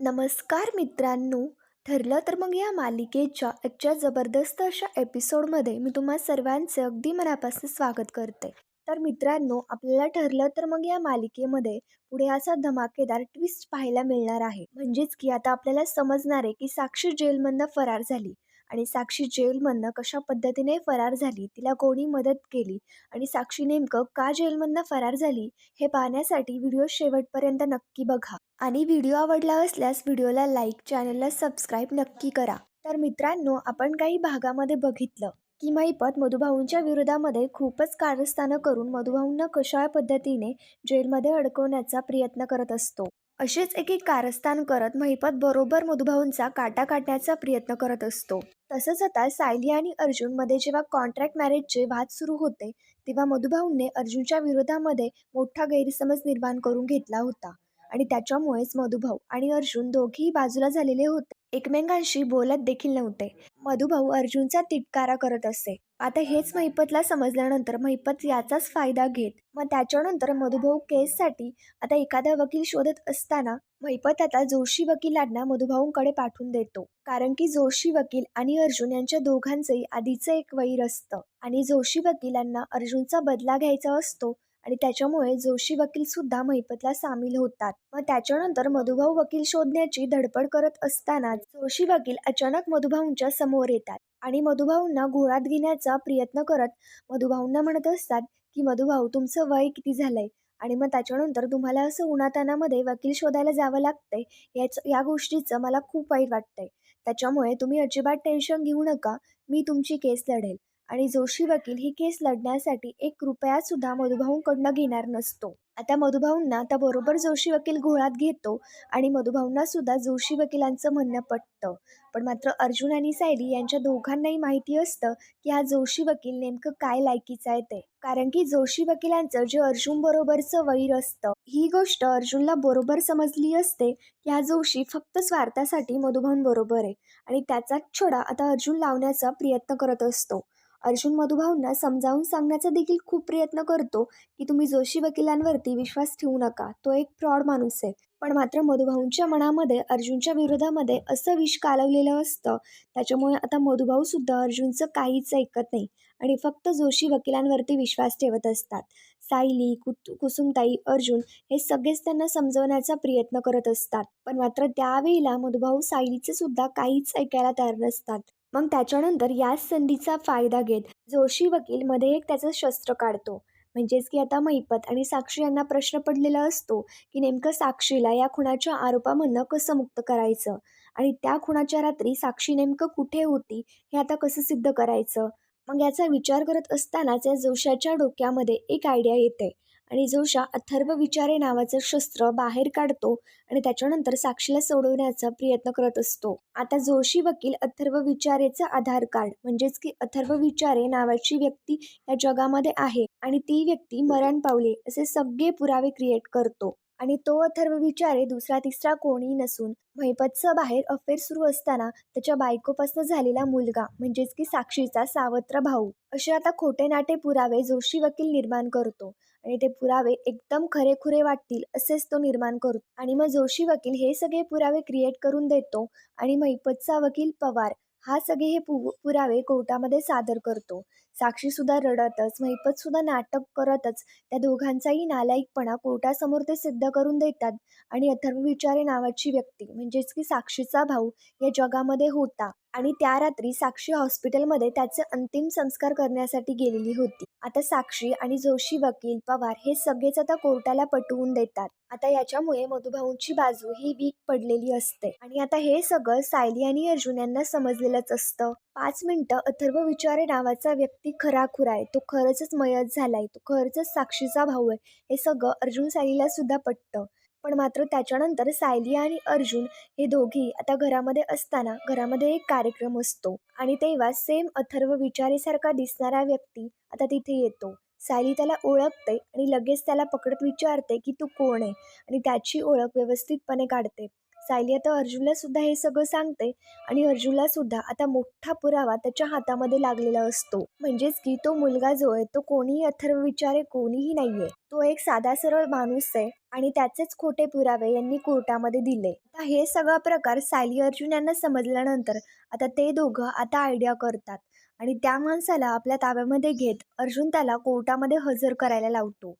नमस्कार मित्रांनो ठरलं तर मग या मालिकेच्या आजच्या जबरदस्त अशा एपिसोडमध्ये मी तुम्हा सर्वांचे अगदी मनापासून स्वागत करते. तर मित्रांनो आपल्याला ठरलं तर मग या मालिकेमध्ये पुढे असा धमाकेदार ट्विस्ट पाहायला मिळणार आहे. म्हणजेच की आता आपल्याला समजणार आहे की साक्षी जेलमधनं फरार झाली. आणि साक्षी जेलमधनं कशा पद्धतीने फरार झाली तिला कोणी मदत केली आणि साक्षी नेमकं का जेलमधनं फरार झाली हे पाहण्यासाठी व्हिडिओ शेवटपर्यंत नक्की बघा. आणि व्हिडिओ आवडला असल्यास व्हिडिओला लाईक चॅनलला सबस्क्राईब नक्की करा. तर मित्रांनो आपण काही भागामध्ये बघितलं की महिपत मधुभाऊंच्या विरोधामध्ये खूपच कारस्थानं करून मधुभाऊंना कशा पद्धतीने जेलमध्ये अडकवण्याचा प्रयत्न करत असतो. असेच एक एक कारस्थान करत महिपत बरोबर मधुभाऊंचा काटा काढण्याचा प्रयत्न करत असतो. तसंच आता सायली आणि अर्जुनमध्ये जेव्हा कॉन्ट्रॅक्ट मॅरेजचे वाद सुरू होते तेव्हा मधुभाऊंने अर्जुनच्या विरोधामध्ये मोठा गैरसमज निर्माण करून घेतला होता. आणि त्याच्यामुळेच मधुभाऊ आणि अर्जुन दोघेही बाजूला झालेले होते. एकमेकांशी बोलत देखील नव्हते. मधुभाऊ अर्जुनचा तिटकारा करत असे. आता हेच महिपतला समजल्यानंतर महिपत याचाच फायदा घेत मग त्याच्यानंतर मधुभाऊ केससाठी आता एखादा वकील शोधत असताना महिपत आता जोशी वकिलांना मधुभाऊंकडे पाठवून देतो. कारण की जोशी वकील आणि अर्जुन यांच्या दोघांचंही आधीचं एक वैर असतं. आणि जोशी वकिलांना अर्जुनचा बदला घ्यायचा असतो आणि त्याच्यामुळे जोशी वकील सुद्धा महिपतला सामील होतात. मग त्याच्यानंतर मधुभाऊ वकील शोधण्याची धडपड करत असताना जोशी वकील अचानक मधुभाऊंच्या समोर येतात आणि मधुभाऊंना घोळात घेण्याचा प्रयत्न करत मधुभाऊंना म्हणत असतात की मधुभाऊ तुमचं वय किती झालंय? आणि मग त्याच्यानंतर तुम्हाला असं उन्हातानामध्ये वकील शोधायला जावं लागतंय? याच या गोष्टीचं मला खूप वाईट वाटतंय. त्याच्यामुळे तुम्ही अजिबात टेन्शन घेऊ नका. मी तुमची केस लढेल. आणि जोशी वकील ही केस लढण्यासाठी एक रुपयासुद्धा मधुभाऊंकडनं घेणार नसतो. आता मधुभाऊंना त्याबरोबर बरोबर जोशी वकील घोळात घेतो आणि मधुभाऊंना सुद्धा जोशी वकिलांचं म्हणणं पटतं. पण मात्र अर्जुन आणि सायली यांच्या दोघांनाही माहिती असतं की हा जोशी वकील नेमकं काय लायकीचा आहे ते. कारण की जोशी वकिलांचं जे अर्जुन बरोबरचं वैर असतं ही गोष्ट अर्जुनला बरोबर समजली असते की हा जोशी फक्त स्वार्थासाठी मधुभाऊंबरोबर आहे. आणि त्याचाच छडा आता अर्जुन लावण्याचा प्रयत्न करत असतो. अर्जुन मधुभाऊंना समजावून सांगण्याचा देखील खूप प्रयत्न करतो की तुम्ही जोशी वकिलांवरती विश्वास ठेवू नका. तो एक फ्रॉड माणूस आहे. पण मात्र मधुभाऊंच्या मनामध्ये अर्जुनच्या विरोधामध्ये असं विष कालवलेलं असतं. त्याच्यामुळे आता मधुभाऊसुद्धा अर्जुनचं काहीच ऐकत नाही आणि फक्त जोशी वकिलांवरती विश्वास ठेवत असतात. सायली कुत कुसुमताई अर्जुन हे सगळेच त्यांना समजवण्याचा प्रयत्न करत असतात. पण मात्र त्यावेळेला मधुभाऊ सायलीचे सुद्धा काहीच ऐकायला तयार नसतात. मग त्याच्यानंतर याच संधीचा फायदा घेत जोशी वकील मध्ये एक त्याचं शस्त्र काढतो. म्हणजेच की आता महिपत आणि साक्षी यांना प्रश्न पडलेला असतो की नेमकं साक्षीला या खुणाच्या आरोपामधनं कसं मुक्त करायचं? आणि त्या खुणाच्या रात्री साक्षी नेमकं कुठे होती हे आता कसं सिद्ध करायचं? मग याचा विचार करत असतानाच या जोशाच्या डोक्यामध्ये एक आयडिया येते. आणि जोशा अथर्व विचारे नावाचं शस्त्र बाहेर काढतो आणि त्याच्यानंतर साक्षीला सोडवण्याचा प्रयत्न करत असतो. आता जोशी वकील अथर्व विचारेचं आधार कार्ड म्हणजेच की अथर्व विचारे नावाची व्यक्ती या जगामध्ये आहे आणि ती व्यक्ती मरण पावली असे सगळे पुरावे क्रिएट करतो. आणि तो अथर्व विचारे दुसरा तिसरा कोणी नसून महिपतचं बाहेर अफेअर सुरू असताना त्याच्या बायकोपासून झालेला मुलगा म्हणजेच की साक्षीचा सावत्र भाऊ. असे आता खोटे नाटे पुरावे जोशी वकील निर्माण करतो. आणि ते पुरावे एकदम खरेखुरे वाटतील असेच तो निर्माण करतो आणि मग जोशी वकील हे सगळे पुरावे क्रिएट करून देतो आणि महिपतचा वकील पवार हा सगळे हे पु पुरावे कोर्टामध्ये सादर करतो. साक्षीसुद्धा रडतच महिपतसुद्धा नाटक करतच त्या दोघांचाही नालायकपणा कोर्टासमोर ते सिद्ध करून देतात. आणि अथर्व विचारे नावाची व्यक्ती म्हणजेच की साक्षीचा भाऊ या जगामध्ये होता. आणि त्या रात्री साक्षी हॉस्पिटलमध्ये त्याचे अंतिम संस्कार करण्यासाठी गेलेली होती. आता साक्षी आणि जोशी वकील पवार हे सगळेच आता कोर्टाला पटवून देतात. आता याच्यामुळे मधुभाऊंची बाजू ही वीक पडलेली असते. आणि आता हे सगळं सायली आणि अर्जुन यांना समजलेलंच असतं. पाच मिनिटं अथर्व विचारे नावाचा व्यक्ती खराखुरा आहे. तो खरंच मयत झालाय. तो खरंच साक्षीचा भाऊ आहे. हे सगळं अर्जुन सायलीला सुद्धा पटतं. पण मात्र त्याच्यानंतर सायली आणि अर्जुन हे दोघी आता घरामध्ये असताना घरामध्ये एक कार्यक्रम असतो. आणि तेव्हा सेम अथर्व विचारेसारखा दिसणारा व्यक्ती आता तिथे येतो. सायली त्याला ओळखते आणि लगेच त्याला पकडत विचारते की तू कोण आहे? आणि त्याची ओळख व्यवस्थितपणे काढते. सायली आता अर्जुनला सुद्धा हे सगळं सांगते आणि अर्जुनला सुद्धा आता मोठा पुरावा त्याच्या हातामध्ये लागलेला असतो. म्हणजेच की तो मुलगा जो आहे तो कोणीही अथर्व विचारे कोणीही नाहीये. तो एक साधा सरळ माणूस आहे आणि त्याचेच खोटे पुरावे यांनी कोर्टामध्ये दिले. आता हे सगळा प्रकार सायली अर्जुन यांना समजल्यानंतर आता ते दोघं आता आयडिया करतात आणि त्या माणसाला आपल्या ताब्यामध्ये घेत अर्जुन त्याला कोर्टामध्ये हजर करायला लावतो.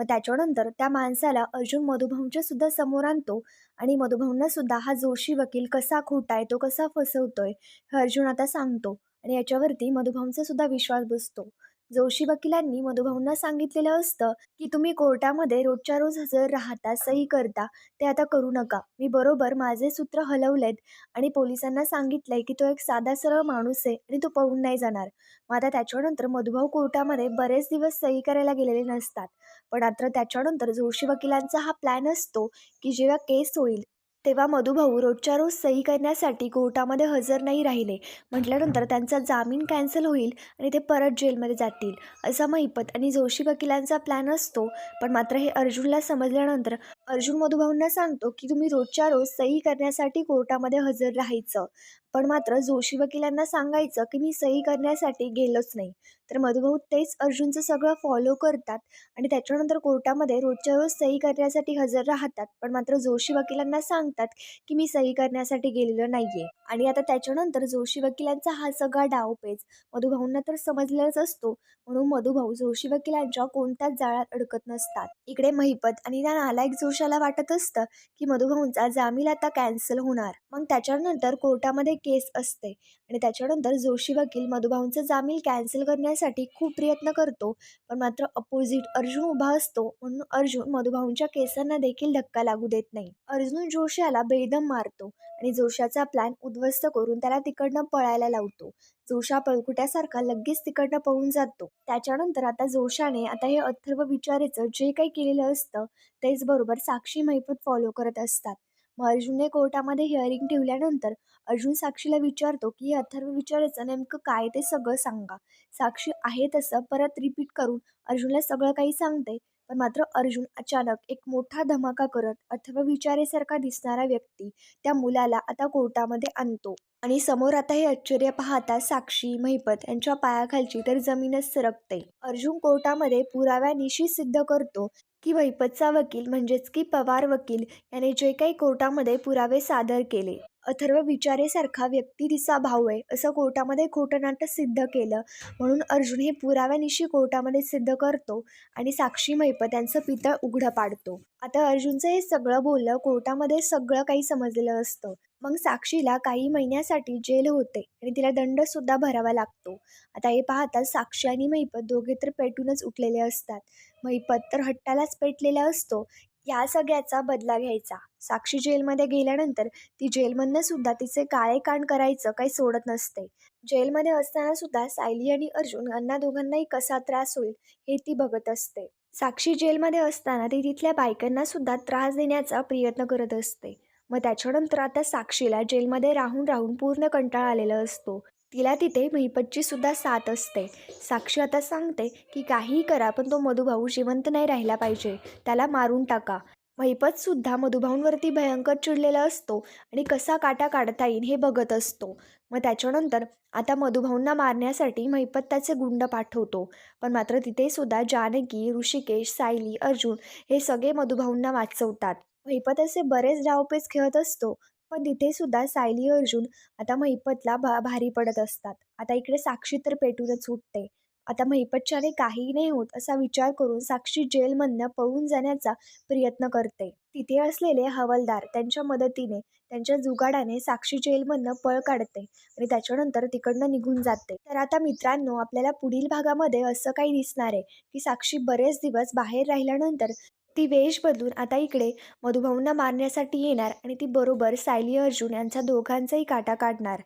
मग त्याच्यानंतर त्या माणसाला अर्जुन मधुभाऊंच्या सुद्धा समोर आणतो आणि मधुभाऊंना सुद्धा हा जोशी वकील कसा खोटा आहे तो कसा फसवतोय हे अर्जुन आता सांगतो आणि याच्यावरती मधुभाऊंचा सुद्धा विश्वास बसतो. जोशी वकिलांनी मधुभाऊंना सांगितलेलं असतं की तुम्ही कोर्टामध्ये रोजच्या रोज हजर राहता सही करता ते आता करू नका. मी बरोबर माझे सूत्र हलवलेत आणि पोलिसांना सांगितलंय की तो एक साधा सरळ माणूस आहे आणि तो पळून नाही जाणार. मग आता त्याच्यानंतर मधुभाऊ कोर्टामध्ये बरेच दिवस सही करायला गेलेले नसतात. पण मात्र त्याच्यानंतर जोशी वकिलांचा हा प्लॅन असतो की जेव्हा केस होईल तेव्हा मधुभाऊ रोजच्या रोज सही करण्यासाठी कोर्टामध्ये हजर नाही राहिले. म्हटल्यानंतर त्यांचा जामीन कॅन्सल होईल आणि ते परत जेलमध्ये जातील असा महिपत आणि जोशी वकिलांचा प्लॅन असतो. पण मात्र हे अर्जुनला समजल्यानंतर अर्जुन मधुभाऊंना सांगतो की तुम्ही रोजच्या रोज सही करण्यासाठी कोर्टामध्ये हजर राहायचं. पण मात्र जोशी वकिलांना सांगायचं की मी सही करण्यासाठी गेलोच नाही. तर मधुभाऊ तेच अर्जुनचं सगळं फॉलो करतात आणि त्याच्यानंतर कोर्टामध्ये रोजच्या रोज सही करण्यासाठी हजर राहतात. पण मात्र जोशी वकिलांना सांगतात की मी सही करण्यासाठी गेलेलो नाही आहे आणि आता त्याच्यानंतर जोशी वकिलांचा हा सगळा डावपेच मधुभाऊंना तर समजलेलाच असतो. म्हणून मधुभाऊ जोशी वकिलांच्या कोणत्याच जाळ्यात अडकत नसतात. इकडे महिपत आणि त्या नालायक जोशाला वाटत असतं की मधुभाऊंचा जामीन आता कॅन्सल होणार. मग त्याच्यानंतर कोर्टामध्ये केस असते. आणि त्याच्यानंतर जोशी वकील मधुभाऊंचा जामीन कॅन्सल करण्यासाठी खूप प्रयत्न करतो. पण मात्र अपोजिट अर्जुन उभा असतो. म्हणून अर्जुन मधुभाऊंच्या केसांना देखील धक्का लागू देत नाही. अर्जुन जोशाला बेदम मारतो. आणि जोशाचा प्लॅन उद्ध्वस्त करून त्याला तिकडनं पळायला लावतो. जोशा पळकुट्यासारखा लगेच तिकडनं पळून जातो. त्याच्यानंतर आता जोशाने आता हे अथर्व विचारेचं जे काही केलेलं असतं तेच बरोबर साक्षी महिपत फॉलो करत असतात. मग अर्जुनने कोर्टामध्ये हिअरिंग ठेवल्यानंतर अर्जुन साक्षीला विचारतो की हे अथर्व विचारायचं नेमकं काय ते सगळं सांगा. साक्षी आहे तसं परत रिपीट करून अर्जुनला सगळं काही सांगते. पण मात्र अर्जुन अचानक एक मोठा धमाका करत अथवा विचारेसारखा दिसणारा व्यक्ती त्या मुलाला आता कोर्टामध्ये आणतो. आणि समोर आता हे आश्चर्य पाहता साक्षी महिपत यांच्या पायाखालची तर जमीनच सरकते. अर्जुन कोर्टामध्ये पुराव्यानिशी सिद्ध करतो की महिपतचा वकील म्हणजेच की पवार वकील याने जे काही कोर्टामध्ये पुरावे सादर केले. अथर्व विचारेसारखा व्यक्ती तिचा भाऊ आहे असं कोर्टामध्ये खोटं नाटक सिद्ध केलं. म्हणून अर्जुन हे पुराव्यानिशी कोर्टामध्ये सिद्ध करतो आणि साक्षी मैपत यांचं पितळ उघडं पाडतो. आता अर्जुनचं हे सगळं बोललं कोर्टामध्ये सगळं काही समजलेलं असतं. मग साक्षीला काही महिन्यासाठी जेल होते आणि तिला दंडसुद्धा भरावा लागतो. आता हे पाहता साक्षी आणि महिपत दोघे तर पेटूनच उठलेले असतात. महिपत तर हट्टालाच पेटलेला असतो. या सगळ्याचा बदला घ्यायचा. साक्षी जेलमध्ये गेल्यानंतर ती जेलमधनं सुद्धा तिचे काळे कान करायचं काही सोडत नसते. जेलमध्ये असताना सुद्धा सायली आणि अर्जुन यांना दोघांनाही कसा त्रास होईल हे ती बघत असते. साक्षी जेलमध्ये असताना ती तिथल्या बायकांना सुद्धा त्रास देण्याचा प्रयत्न करत असते. मग त्याच्यानंतर आता साक्षीला जेलमध्ये राहून राहून पूर्ण कंटाळा आलेला असतो. तिला तिथे महिपतची सुद्धा साथ असते. साक्षी आता सांगते की काहीही करा पण तो मधुभाऊ जिवंत नाही राहिला पाहिजे. त्याला मारून टाका. महिपतसुद्धा मधुभाऊंवरती भयंकर चिडलेला असतो आणि कसा काटा काढता येईल हे बघत असतो. मग त्याच्यानंतर आता मधुभाऊंना मारण्यासाठी महिपत त्याचे गुंड पाठवतो. पण मात्र तिथे सुद्धा जानकी ऋषिकेश सायली अर्जुन हे सगळे मधुभाऊंना वाचवतात. महिपत असे बरेच डावपेच खेळत असतो पण तिथे सुद्धा सायली अर्जुन आता महिपतला भा भारी पडत असतात. आता इकडे साक्षी तर पेटूनच उठते आता महिपतच्याने काहीही नाही होत असा विचार करून साक्षी जेलमधनं पळून जाण्याचा प्रयत्न करते. तिथे असलेले हवालदार त्यांच्या मदतीने त्यांच्या जुगाडाने साक्षी जेलमधनं पळ काढते आणि त्याच्यानंतर तिकडनं निघून जाते. तर आता मित्रांनो आपल्याला पुढील भागामध्ये असं काही दिसणार आहे की साक्षी बरेच दिवस बाहेर राहिल्यानंतर ती वेश बदलून आता इकडे मधुभाऊंना मारण्यासाठी येणार आणि ती बरोबर सायली अर्जुन यांचा दोघांचाही काटा काढणार.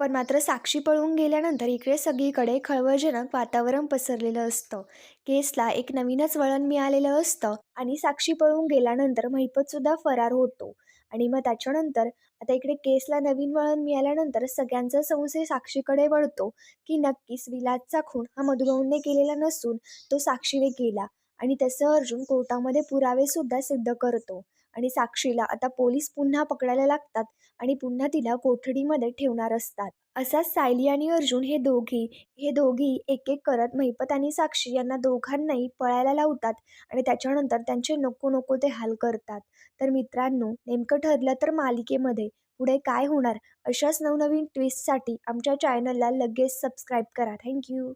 पण मात्र साक्षी पळून गेल्यानंतर इकडे सगळीकडे खळबळजनक वातावरण पसरलेलं असतं. केसला एक नवीनच वळण मिळालेलं असतं आणि साक्षी पळून गेल्यानंतर महिपतसुद्धा फरार होतो. आणि मग त्याच्यानंतर आता इकडे केसला नवीन वळण मिळाल्यानंतर सगळ्यांचा संशय साक्षीकडे वळतो की नक्कीच विलासचा खून हा मधुभाऊंने केलेला नसून तो साक्षीने केला. आणि तसं अर्जुन कोर्टामध्ये पुरावेसुद्धा सिद्ध करतो. आणि साक्षीला आता पोलीस पुन्हा पकडायला लागतात आणि पुन्हा तिला कोठडीमध्ये ठेवणार असतात. असाच सायली आणि अर्जुन हे दोघी हे दोघी एक एक करत महिपत आणि साक्षी यांना दोघांनाही पळायला लावतात आणि त्याच्यानंतर त्यांचे नको नको ते हाल करतात. तर मित्रांनो नेमकं ठरलं तर मालिकेमध्ये पुढे काय होणार? अशाच नवनवीन ट्विस्टसाठी आमच्या चॅनलला लगेच सबस्क्राईब करा. थँक्यू